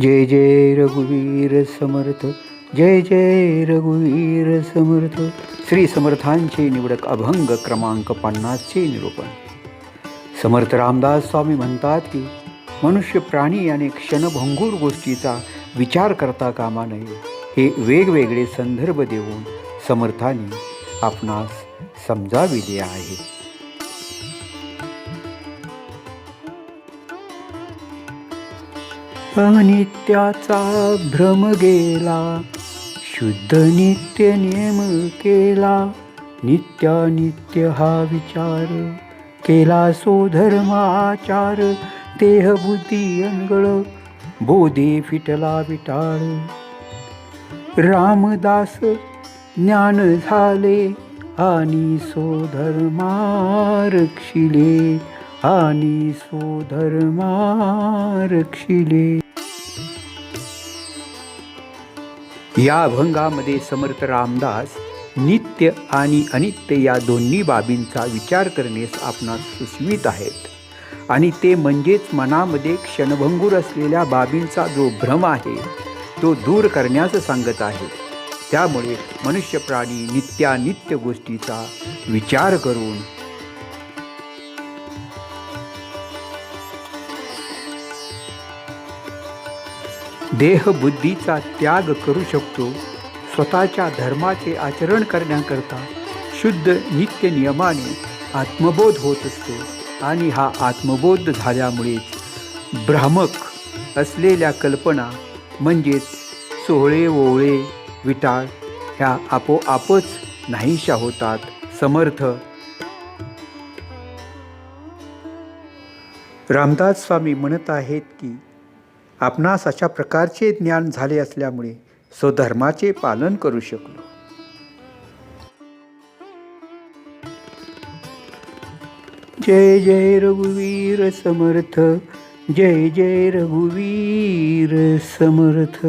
जय जय रघुवीर समर्थ जय जय रघुवीर समर्थ. श्री समर्थांचे निवडक अभंग क्रमांक पन्नासचे निरूपण. समर्थ रामदास स्वामी म्हणतात की मनुष्य प्राणी आणि क्षणभंगूर गोष्टीचा विचार करता कामा नये. हे वेगवेगळे संदर्भ देऊन समर्थांनी आपणास समजाविले आहे. अनित्याचा भ्रम गेला शुद्ध नित्य नियम केला नित्यानित्य हा विचार केला सो धर्माचार देह बुद्धी अंगळ बोधे फिटला विटाळ. रामदास ज्ञान झाले आणि सो धर्मारक्षिले आणि सो धर्मारक्षिले या अभंगामध्ये समर्थ रामदास नित्य आणि अनित्य या दोन्ही बाबींचा विचार करण्यास आपणास सुचवित आहेत. आणि ते म्हणजेच मनामध्ये क्षणभंगूर असलेल्या बाबींचा जो भ्रम आहे तो दूर करण्यास सांगत आहे. त्यामुळे मनुष्य प्राणी नित्यानित्य गोष्टीचा विचार करून देहबुद्धीचा त्याग करू शकतो. स्वतःच्या धर्माचे आचरण करण्याकरता शुद्ध नित्य नियमाने आत्मबोध होत असतो आणि हा आत्मबोध झाल्यामुळेच भ्रामक असलेल्या कल्पना म्हणजेच सोहळे ओवळे विटाळ ह्या आपोआपच नाहीशा होतात. समर्थ. रामदास स्वामी म्हणत आहेत की आपणास अशा प्रकारचे ज्ञान झाले असल्यामुळे स्वधर्माचे पालन करू शकलो. जय जय रघुवीर समर्थ जय जय रघुवीर समर्थ.